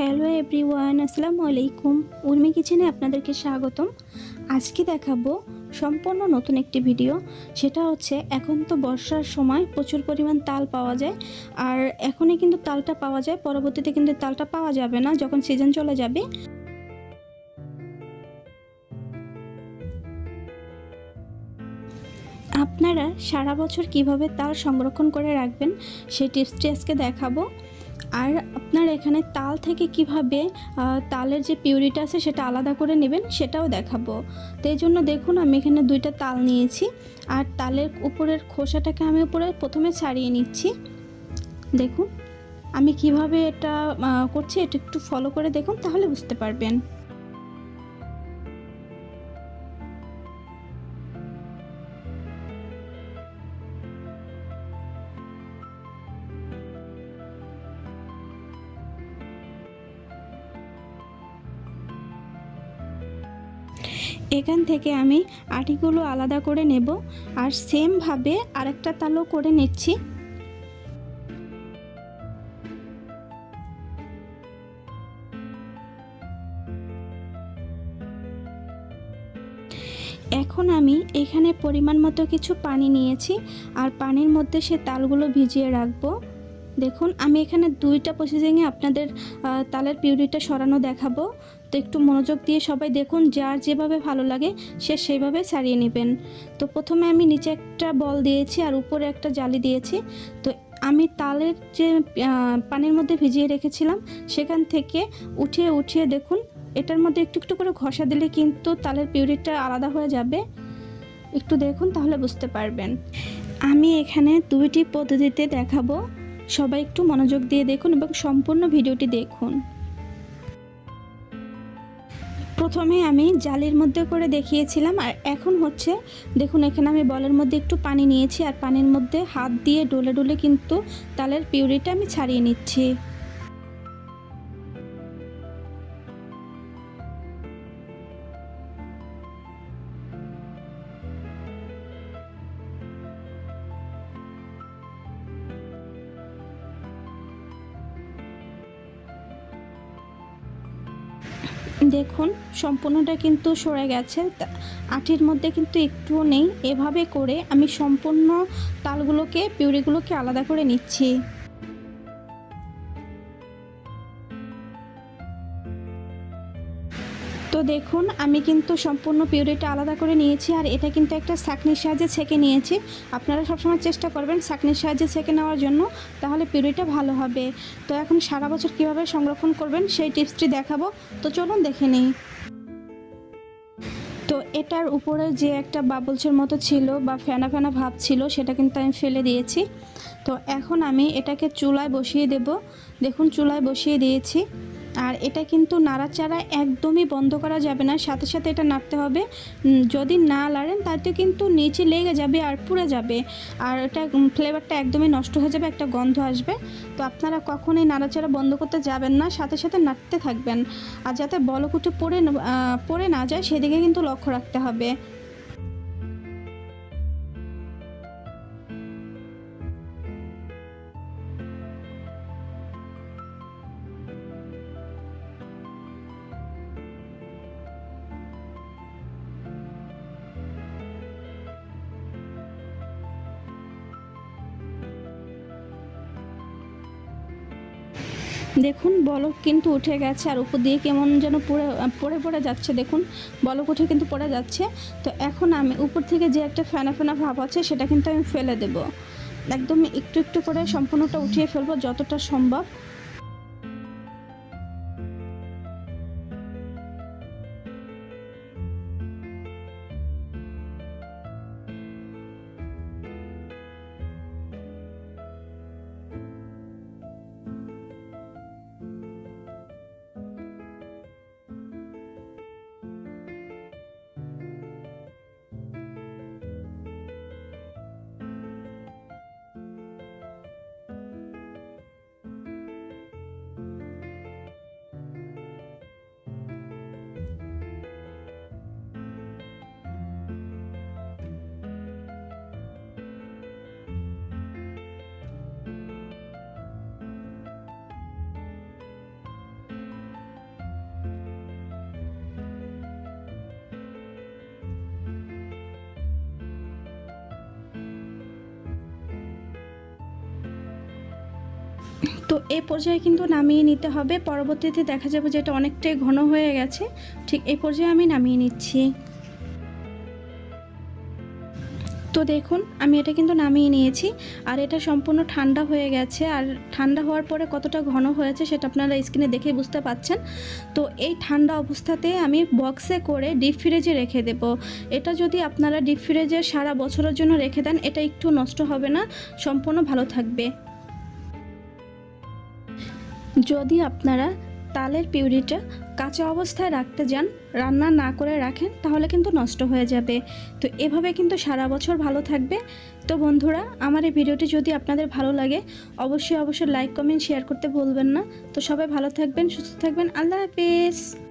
Hello everyone, আসসালামু আলাইকুম। উর্মি কিচেনে আপনাদেরকে স্বাগতম। আজকে দেখাবো সম্পূর্ণ নতুন একটি ভিডিও। সেটা হচ্ছে, এখন তো বর্ষার সময় প্রচুর পরিমাণ তাল পাওয়া যায়। আর এখনই কিন্তু তালটা পাওয়া যায়, পরবর্তীতে কিন্তু তালটা পাওয়া যাবে না যখন সিজন চলে যাবে। আপনারা সারা বছর কীভাবে তাল সংরক্ষণ করে রাখবেন, সেই টিপসটি আজকে দেখাবো। আর আপনার এখানে তাল থেকে কীভাবে তালের যে পিউরিটা আছে সেটা আলাদা করে নেবেন সেটাও দেখাবো। তো এই জন্য দেখুন আমি এখানে দুইটা তাল নিয়েছি আর তালের উপরের খোসাটাকে আমি উপরে প্রথমে ছাড়িয়ে নিচ্ছি। দেখুন, আমি কীভাবে এটা করছি এটা একটু ফলো করে দেখুন তাহলে বুঝতে পারবেন। এখান থেকে আমি আটিগুলো আলাদা করে নেব আর সেমভাবে আরেকটা তালও করে নিচ্ছি। এখন আমি এখানে পরিমাণ মতো কিছু পানি নিয়েছি আর পানির মধ্যে সে তালগুলো ভিজিয়ে রাখব। দেখুন, আমি এখানে দুইটা প্রসেসিংয়ে আপনাদের তালের পিউরিটা সরানো দেখাবো। তো একটু মনোযোগ দিয়ে সবাই দেখুন, যার যেভাবে ভালো লাগে সে সেইভাবে ছাড়িয়ে নেবেন। তো প্রথমে আমি নিচে একটা বল দিয়েছি আর উপরে একটা জালি দিয়েছি। তো আমি তালের যে পানির মধ্যে ভিজিয়ে রেখেছিলাম, সেখান থেকে উঠিয়ে উঠিয়ে দেখুন, এটার মধ্যে একটু একটু করে ঘষা দিলে কিন্তু তালের পিউরিটা আলাদা হয়ে যাবে। একটু দেখুন তাহলে বুঝতে পারবেন। আমি এখানে দুইটি পদ্ধতিতে দেখাবো। সবাই একটু মনোযোগ দিয়ে দেখুন এবং সম্পূর্ণ ভিডিওটি দেখুন। প্রথমে আমি জালের মধ্যে করে দেখিয়েছিলাম আর এখন হচ্ছে, দেখুন এখানে আমি বলের মধ্যে একটু পানি নিয়েছি আর পানির মধ্যে হাত দিয়ে ডলে ডলে কিন্তু তালের পিউরিটা আমি ছাড়িয়ে নিচ্ছি। দেখুন, সম্পূর্ণটা কিন্তু সরে গেছে। আটির মধ্যে কিন্তু একটুও নেই। এভাবে করে আমি সম্পূর্ণ তালগুলোকে, পিউরিগুলোকে আলাদা করে নিচ্ছি। তো দেখুন, আমি কিন্তু সম্পূর্ণ পিউরিটা আলাদা করে নিয়েছি আর এটা কিন্তু একটা ছাঁকনির সাহায্যে ছেঁকে নিয়েছি। আপনারা সবসময় চেষ্টা করবেন ছাঁকনির সাহায্যে ছেঁকে নেওয়ার জন্য, তাহলে পিউরিটা ভালো হবে। তো এখন সারা বছর কীভাবে সংরক্ষণ করবেন সেই টিপসটি দেখাবো। তো চলুন দেখে নিই। তো এটার উপরে যে একটা বাবলসের মতো ছিল বা ফেনা ফেনা ভাব ছিল, সেটা কিন্তু আমি ফেলে দিয়েছি। তো এখন আমি এটাকে চুলায় বসিয়ে দেব। দেখুন, চুলায় বসিয়ে দিয়েছি। আর এটা কিন্তু নাড়াচাড়া একদমই বন্ধ করা যাবে না। সাথে সাথে এটা নাড়তে হবে। যদি না লাড়েন তাতে কিন্তু নিচে লেগে যাবে আর পুড়ে যাবে। আর এটা ফ্লেভারটা একদমই নষ্ট হয়ে যাবে, একটা গন্ধ আসবে। তো আপনারা কখনোই নাড়াচাড়া বন্ধ করতে যাবেন না, সাথে সাথে নাড়তে থাকবেন। আর যাতে বলকুটে পড়ে পড়ে না যায়, সেদিকে কিন্তু লক্ষ্য রাখতে হবে। দেখুন, বলক কিন্তু উঠে গেছে আর উপর দিয়ে কেমন যেন পড়ে পড়ে পড়ে যাচ্ছে। দেখুন, বলক উঠে কিন্তু পড়ে যাচ্ছে। তো এখন আমি উপর থেকে যে একটা ফেনা ফেনা ভাব আছে, সেটা কিন্তু আমি ফেলে দেব। একদম একটু একটু করে সম্পূর্ণটা উঠিয়ে ফেলব যতটা সম্ভব। তো এই পর্যায়ে কিন্তু নামিয়ে নিতে হবে। পরবর্তীতে দেখা যাবে যে এটা অনেকটাই ঘন হয়ে গেছে। ঠিক এই পর্যায়ে আমি নামিয়ে নিচ্ছি। তো দেখুন, আমি এটা কিন্তু নামিয়ে নিয়েছি। আর এটা সম্পূর্ণ ঠান্ডা হয়ে গেছে। আর ঠান্ডা হওয়ার পরে কতটা ঘন হয়েছে সেটা আপনারা স্ক্রিনে দেখে বুঝতে পাচ্ছেন। তো এই ঠান্ডা অবস্থাতে আমি বক্সে করে ডিপ ফ্রিজে রেখে দেব। এটা যদি আপনারা ডিপ ফ্রিজে সারা বছরের জন্য রেখে দেন, এটা একটু নষ্ট হবে না। সম্পূর্ণ ভালো থাকবে। যদি আপনারা তালের পিউরিটা কাঁচা অবস্থায় রাখতে যান, রান্না না করে রাখেন, তাহলে কিন্তু নষ্ট হয়ে যাবে। তো এভাবে কিন্তু সারা বছর ভালো থাকবে। তো বন্ধুরা, আমার এই ভিডিওটি যদি আপনাদের ভালো লাগে, অবশ্যই অবশ্যই লাইক কমেন্ট শেয়ার করতে ভুলবেন না। তো সবাই ভালো থাকবেন, সুস্থ থাকবেন। আল্লাহ হাফিজ।